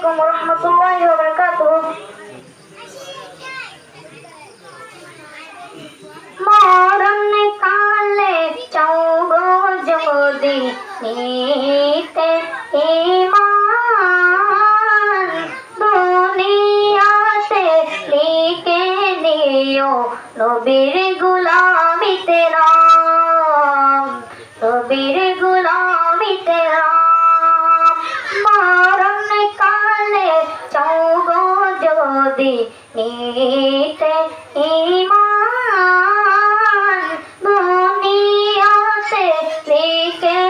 রহমতুল্লাহি ওয়া বারাকাতুহু। মরণ কালে চৌগ যদি নিতে দুনিয়াতে লিখে নিও নবীর গুলামিতে নবীর গুলামিতে ইমান দুনিয়াতে লিখে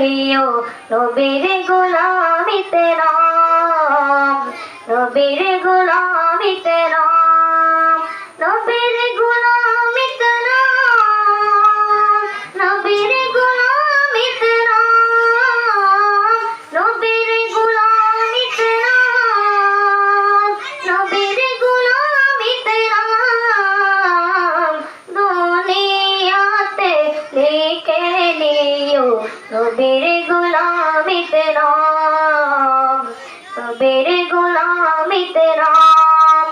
নিও নবীর গোলামিতে নাম নিও নবীর গোলামিতে নাম নবীর গোলামিতে নাম।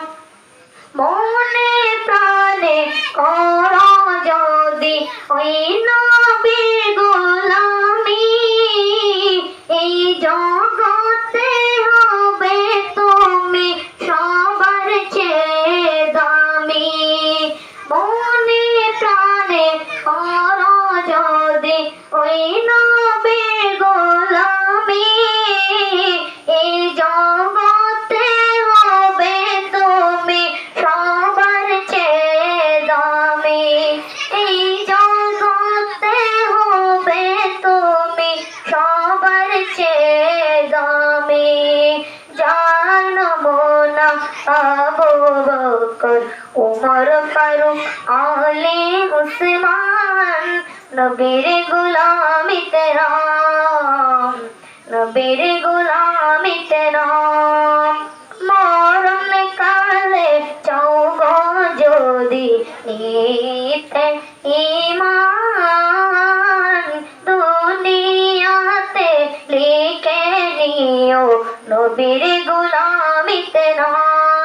মনে প্রাণে কর যদি ওই নবীর গোলামি, এই জগতে হবে সবার চেয়ে দামি। এই জগতে হবে তুমি সবার চেয়ে দামি। জানব না উমর ফারুক আলে উসমান নবীর গোলামিতে রাম নবীর গোলামিতে রাম মরণ কালে চৌগ যদি নিতে ইমান, দুনিয়াতে লিখে নিও নবীর গোলামিতে নাম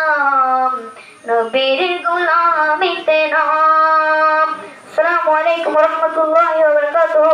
নবীর গোলামিতে নাম। আসসালামু আলাইকুম রহমতুল্লাহি ওয়া বারাকাতুহু।